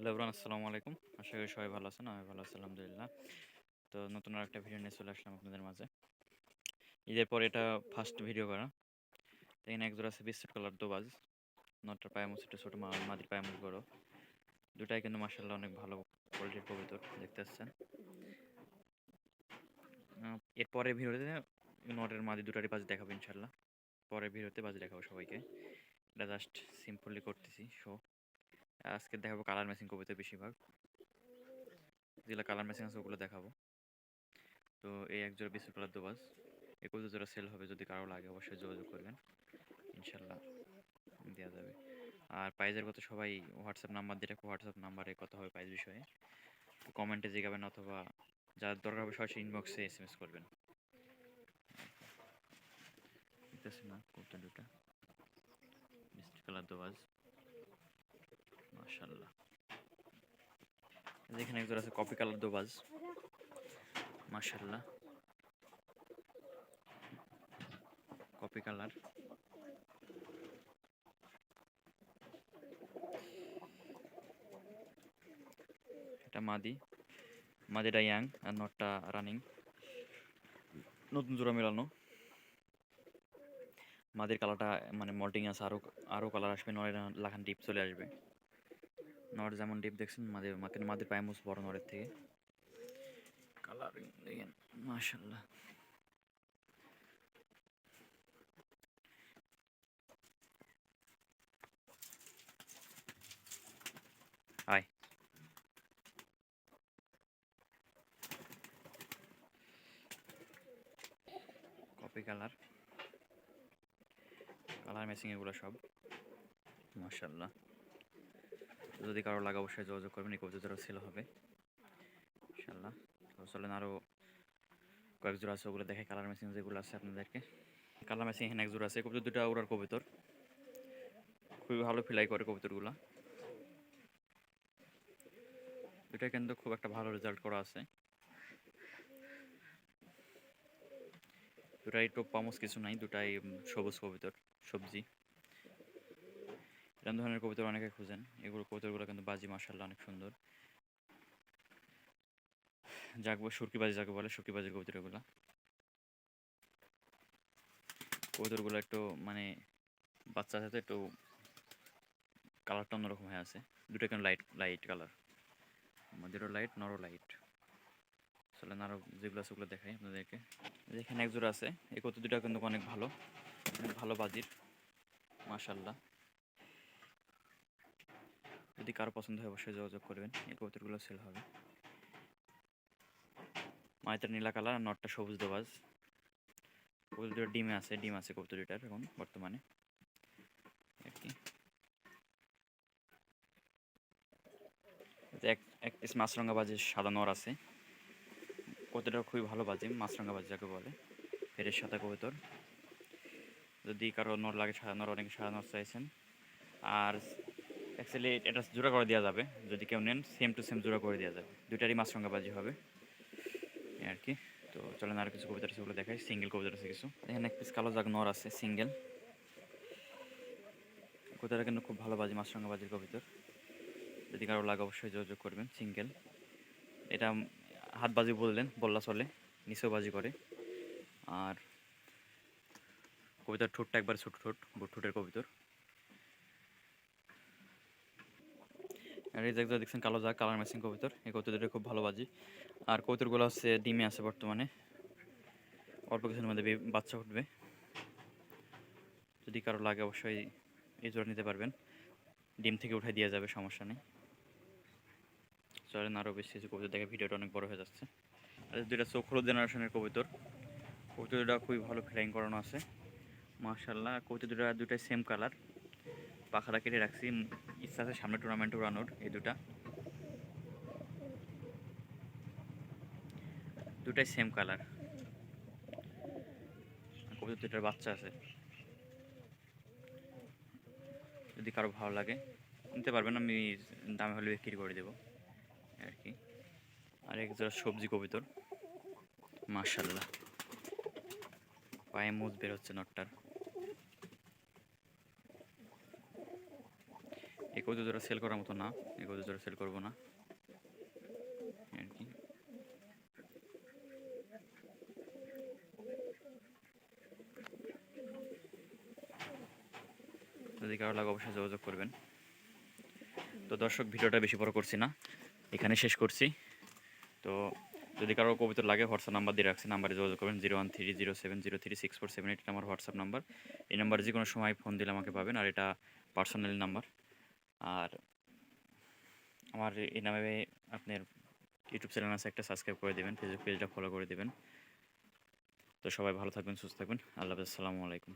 Hello everyone আসসালামু আলাইকুম। আশা করি সবাই ভালো আছেন আমি ভালো আছি আলহামদুলিল্লাহ। তো নতুন আর একটা ভিডিও নিয়ে চলে আসলাম আপনাদের মাঝে। ঈদের পর এটা ফার্স্ট ভিডিও করা। এখানে একজোড়া আছে বিস্কুট কালার দোবাজ। নটার পায়ে মুছ ছোটো মা মাদির পায়ে মুছ বড়। দুটাই কিন্তু মার্শাল্লাহ অনেক ভালো কোয়ালিটির কবিতর দেখতে পাচ্ছেন। আহ, এর পরের ভিডিওতে নটের মাদি দুটারই বাজ দেখাবো ইনশাল্লাহ পরের ভিডিওতে বাজ দেখাবো সবাইকে। এটা জাস্ট সিম্পলি করতেছি শো আজকে দেখাবো কালার ম্যাচিং কবিতা বেশিরভাগ। যেগুলো কালার ম্যাচিং আছে ওগুলো দেখাবো। তো এই এক জোড়া কালার দোবাজ এই কবিতা জোড়া সেল হবে যদি কারও লাগে অবশ্যই যোগাযোগ করবেন। ইনশাল্লাহ দেওয়া যাবে। আর প্রাইজের কথা সবাই হোয়াটসঅ্যাপ নাম্বার দিয়ে রাখব হোয়াটসঅ্যাপ নাম্বারে কথা হবে প্রাইজ বিষয়ে। কমেন্টে জিগাবেন অথবা যার দরকার হবে সরাসরি ইনবক্সে এস এম এস করবেন না কবিতা দুটা কালার দোবাজ মাশাল্লাহ যেখানে একজন আছে কপি কালার দোবাজ। মাশাল্লাহ কপি কালার। এটা মাদি। মাদিটা ইয়াং আর নটটা রানিং। নতুন জোড়া মেলানো। মাদির কালারটা মানে মল্টিং আছে আরও আরও কালার আসবে, নয় লাখান ডিপ চলে আসবে। নর যেমন ডিপ দেখছেন মাদের মাকে মাদের পায়ে মুস বড় নরের থেকে। কালার দেখেন মাশাল্লাহ আয় কপি কালার কালার ম্যাচিং এগুলো সব। মাশাল্লাহ যদি কারও লাগে অবশ্যই যোগাযোগ করবেন, এই কবিতাটাও সেল হবে। ইনশাল্লাহ তো চলেন আরও কয়েক জোড়া আছে, ওগুলো দেখে কালার মেশিন যেগুলো আছে আপনাদেরকে। কালার মেশিন এখানে এক জোড়া আছে কবিতা দুটা ওরার কবিতর। খুবই ভালো ফিলাই করে কবিতরগুলো। দুটা কিন্তু খুব একটা ভালো রেজাল্ট করা আছে। দুটাই টোপ পামস কিছু নাই, দুটাই সবুজ কবিতর, সবজি। এরকম ধরনের কবিতা অনেকে খুঁজেন। এগুলো কবিতরগুলো কিন্তু বাজি মার্শাল্লাহ অনেক সুন্দর। যাকে বলে সুরকি বাজি যাকে বলে, সুরকি বাজির কবিতরগুলো কবিতরগুলো একটু মানে বাচ্চার সাথে একটু কালারটা অন্যরকম হয়ে আছে। দুটো কেন লাইট লাইট কালার আমাদেরও লাইট নরও লাইট চলেন আরও যেগুলো আছে ওগুলো দেখাই আপনাদেরকে। এখানে এক জোড়া আছে, এই কত দুটা কিন্তু অনেক ভালো অনেক ভালো বাজির মাশাল্লাহ যদি কারও পছন্দ হয় অবশ্যই যোগাযোগ করবেন, এই কবুতরগুলো সেল হবে। মাইটার নীলা কালার আর নটটা সবুজ দোবাজ। কবুতর ডিমে আছে, ডিম আছে কবুতর দুটার এখন বর্তমানে। আর কি এক এক পিস মাছরঙ্গা বাজির সাদা নর আছে। কতটা খুবই ভালো বাজে মাছরঙ্গা বাজি যাকে বলে। ফেরের সাদা কবুতর। যদি কারও নর লাগে, সাদা নর, অনেকে সাদা নর চাইছেন। আর অ্যাকচুয়ালি এটা জোড়া করে দেওয়া যাবে। যদি কেউ নেন সেম টু সেম জোড়া করে দেওয়া যাবে। দুইটারই মাছরঙ্গা বাজি হবে আর কি। তো চলেন আর কিছু কবিতা সেগুলো দেখাই। সিঙ্গেল কবিতা আছে কিছু। এখানে এক পিস কালো জাগ নর আছে সিঙ্গেল কবিতাটা কিন্তু খুব ভালো বাজি মাছরঙ্গা বাজির কবিতর। যদি কারও লাগে অবশ্যই যোগাযোগ করবেন সিঙ্গেল এটা হাত বাজি বললেন, বললা চলে, নিচেও বাজি করে। আর কবিতার ঠোঁটটা একবার ছোট ঠোঁট ঠোঁটের কবিতর। জায়গাটা দেখছেন কালো জাগ কালার ম্যাচিং কবিতর। এই কবিতর দুটো খুব ভালো বাজি। আর কবিতরগুলো হচ্ছে ডিমে আছে বর্তমানে। অল্প কিছুর মধ্যে বাচ্চা উঠবে। যদি কারও লাগে অবশ্যই এই জোড়া নিতে পারবেন। ডিম থেকে উঠাই দেওয়া যাবে, সমস্যা নেই। চলেন আরও বেশি কিছু কবিতর দেখে, ভিডিওটা অনেক বড় হয়ে যাচ্ছে। আর দুইটা চোখরো জেনারেশনের কবিতর কবিতর। দুটা খুবই ভালো ফ্লাইং করানো আছে। মার্শাল্লাহ কবিতর দুটা দুটাই সেম কালার পাখাটা কেটে রাখছি। ইচ্ছা আছে সামনে টুর্নামেন্ট উড়ানোর, এই দুটা। দুটাই সেম কালার কবিতর দুটার বাচ্চা আছে। যদি কারও ভালো লাগে, নিতে পারবেন, আমি দামে হলে বিক্রি করে দেবো। আর কি। আর এক জোড়া সবজি কবিতর। মার্শাল্লাহ পায়ে মুজ বের হচ্ছে নটটার। কবুতর জোড়া সেল করার মতো না, এই কবুতর জোড়া সেল করব না। যদি কারও লাগে অবশ্যই যোগাযোগ করবেন। তো দর্শক, ভিডিওটা বেশি বড় করছি না, এখানে শেষ করছি। তো যদি কারও কবিতা লাগে, হোয়াটসঅ্যাপ নাম্বার দিয়ে রাখছি, নাম্বারে যোগাযোগ করবেন, zero one three zero seven zero three six four seven eight আমার হোয়াটসঅ্যাপ নাম্বার। এই নাম্বারে যে কোনো সময় ফোন দিলে আমাকে পাবেন, আর এটা পার্সোনাল নাম্বার আর আমার এই নামে আপনার ইউটিউব চ্যানেল আছে একটা সাবস্ক্রাইব করে দেবেন ফেসবুক পেজটা ফলো করে দেবেন। তো সবাই ভালো থাকবেন, সুস্থ থাকবেন। আল্লাহ হাফেজ, আসসালামু আলাইকুম।